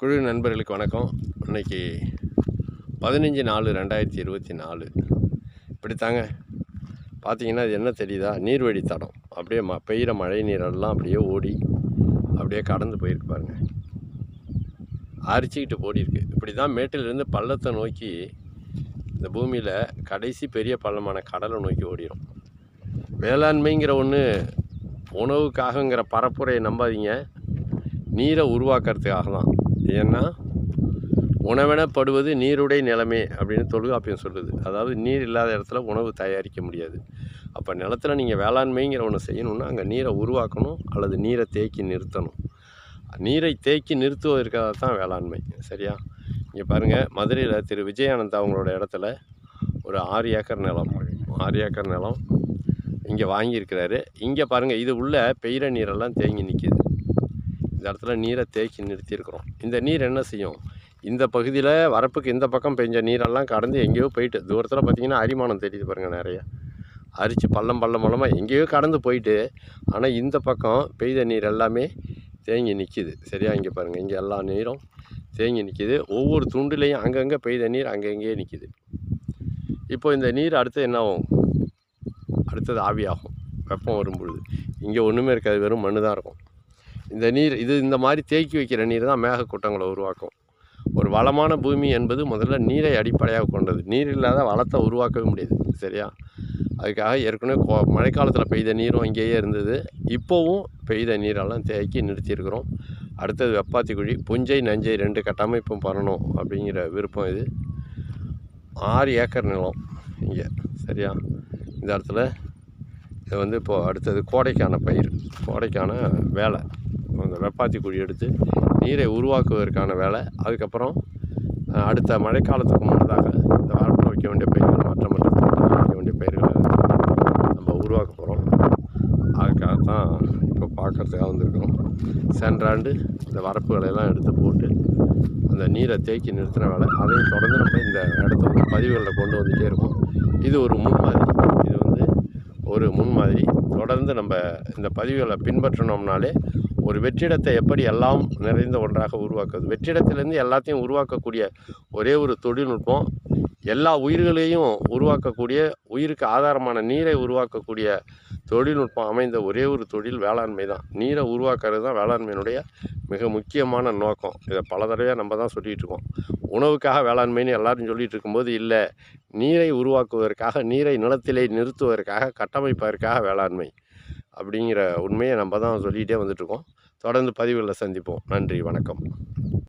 குழு நண்பர்களுக்கு வணக்கம். இன்னைக்கு பதினஞ்சு நாலு ரெண்டாயிரத்தி இருபத்தி நாலு. இப்படித்தாங்க. பார்த்தீங்கன்னா அது என்ன தெரியுதா? நீர்வழி தடம் அப்படியே ம பெய்கிற மழை நீரெல்லாம் அப்படியே ஓடி அப்படியே கடந்து போயிருக்கு பாருங்கள் அரிச்சிக்கிட்டு போடிருக்கு இப்படி தான் மேட்டிலிருந்து பள்ளத்தை நோக்கி இந்த பூமியில் கடைசி பெரிய பள்ளமான கடலை நோக்கி ஓடிடும் வேளாண்மைங்கிற ஒன்று உணவுக்காகங்கிற பரப்புரையை நம்பாதீங்க. நீரை உருவாக்குறதுக்காக தான் ஏன்னா உணவெனப்படுவது நீருடைய நிலைமை அப்படின்னு தொல்காப்பியம் சொல்லுது. அதாவது நீர் இல்லாத இடத்துல உணவு தயாரிக்க முடியாது. அப்போ நிலத்துல நீங்கள் வேளாண்மைங்கிற ஒன்று செய்யணும்னா அங்கே நீரை உருவாக்கணும் அல்லது நீரை தேக்கி நிறுத்தணும். நீரை தேக்கி நிறுத்துவதற்காக தான் வேளாண்மை சரியா? இங்கே பாருங்கள் மதுரையில் திரு விஜயானந்தா அவங்களோட இடத்துல ஒரு ஆறு ஏக்கர் நிலம் ஆறு ஏக்கர் நிலம் இங்கே வாங்கியிருக்கிறாரு. இங்கே பாருங்கள் இது உள்ள பெய்கிற நீரெல்லாம் தேங்கி நிற்கிது இந்த இடத்துல நீரை தேக்கி நிறுத்தியிருக்கிறோம். இந்த நீர் என்ன செய்யும்? இந்த பகுதியில் வரப்புக்கு இந்த பக்கம் பெஞ்ச நீரெல்லாம் கடந்து எங்கேயோ போயிட்டு தூரத்தில் பார்த்திங்கன்னா அரிமானம் தெரியுது பாருங்கள் நிறையா. அரிச்சு பள்ளம் பள்ளம் பள்ளமாக எங்கேயோ கடந்து போயிட்டு ஆனால் இந்த பக்கம் பெய்த நீர் எல்லாமே தேங்கி நிற்கிது சரியா? இங்கே பாருங்கள் இங்கே எல்லா நீரும் தேங்கி நிற்கிது ஒவ்வொரு துண்டுலேயும் அங்கங்கே பெய்த நீர் அங்கங்கேயே நிற்கிது இப்போ இந்த நீர் அடுத்து என்ன ஆகும்? அடுத்தது ஆவியாகும். வெப்பம் வரும்பொழுது இங்கே ஒன்றுமே இருக்காது வெறும் மண்ணு தான் இருக்கும். இந்த நீர் இது இந்த மாதிரி தேக்கி வைக்கிற நீர் தான் மேகக்கூட்டங்களை உருவாக்கும். ஒரு வளமான பூமி என்பது முதல்ல நீரை அடிப்படையாக கொண்டது. நீர் இல்லாத வளத்தை உருவாக்கவே முடியாது சரியா? அதுக்காக ஏற்கனவே கோ மழைக்காலத்தில் பெய்த நீரும் இங்கேயே இருந்தது. இப்போவும் பெய்த நீரெல்லாம் தேக்கி நிறுத்தியிருக்கிறோம். அடுத்தது வெப்பாத்தி குழி புஞ்சை நஞ்சை ரெண்டு கட்டமைப்பும் பண்ணணும் அப்படிங்கிற விருப்பம் இது. ஆறு ஏக்கர் நிலம் இங்கே சரியா? இந்த இடத்துல இது வந்து இப்போது அடுத்தது கோடைக்கான பயிர் கோடைக்கான வேலை. அந்த வெப்பாத்தி குழி எடுத்து நீரை உருவாக்குவதற்கான வேலை. அதுக்கப்புறம் அடுத்த மழைக்காலத்துக்கு முன்னதாக இந்த வரப்பில் வைக்க வேண்டிய பயிர்கள் மற்ற மற்ற தோட்டத்தில் வைக்க வேண்டிய பயிர்களை நம்ம உருவாக்க போகிறோம் அதுக்காக தான் இப்போ பார்க்குறதுக்காக வந்திருக்கிறோம். சென்ற ஆண்டு இந்த வரப்புகளையெல்லாம் எடுத்து போட்டு அந்த நீரை தேக்கி நிறுத்தின வேலை. அதையும் தொடர்ந்து நம்ம இந்த இடத்த வந்து பதிவுகளில் கொண்டு வந்துகிட்டே இருக்கோம். இது ஒரு முன்மாதிரி இது வந்து ஒரு முன்மாதிரி தொடர்ந்து நம்ம இந்த பதிவுகளை பின்பற்றினோம்னாலே ஒரு வெற்றிடத்தை எப்படி எல்லாம் நிறைந்த ஒன்றாக உருவாக்குவது? வெற்றிடத்திலேருந்து எல்லாத்தையும் உருவாக்கக்கூடிய ஒரே ஒரு தொழில்நுட்பம் எல்லா உயிர்களையும் உருவாக்கக்கூடிய உயிருக்கு ஆதாரமான நீரை உருவாக்கக்கூடிய தொழில்நுட்பம் அமைந்த ஒரே ஒரு தொழில் வேளாண்மை தான். நீரை உருவாக்குறது தான் வேளாண்மையினுடைய மிக முக்கியமான நோக்கம். இதை பல தடவையாக நம்ம தான் சொல்லிகிட்டு இருக்கோம். உணவுக்காக வேளாண்மைன்னு எல்லாரும் சொல்லிகிட்டு இருக்கும்போது இல்லை நீரை உருவாக்குவதற்காக நீரை நிலத்திலே நிறுத்துவதற்காக கட்டமைப்பதற்காக வேளாண்மை அப்படிங்கிற உண்மையை நம்ம தான் சொல்லிகிட்டே வந்துட்டுருக்கோம் தொடர்ந்து பதிவுகளில் சந்திப்போம். நன்றி வணக்கம்.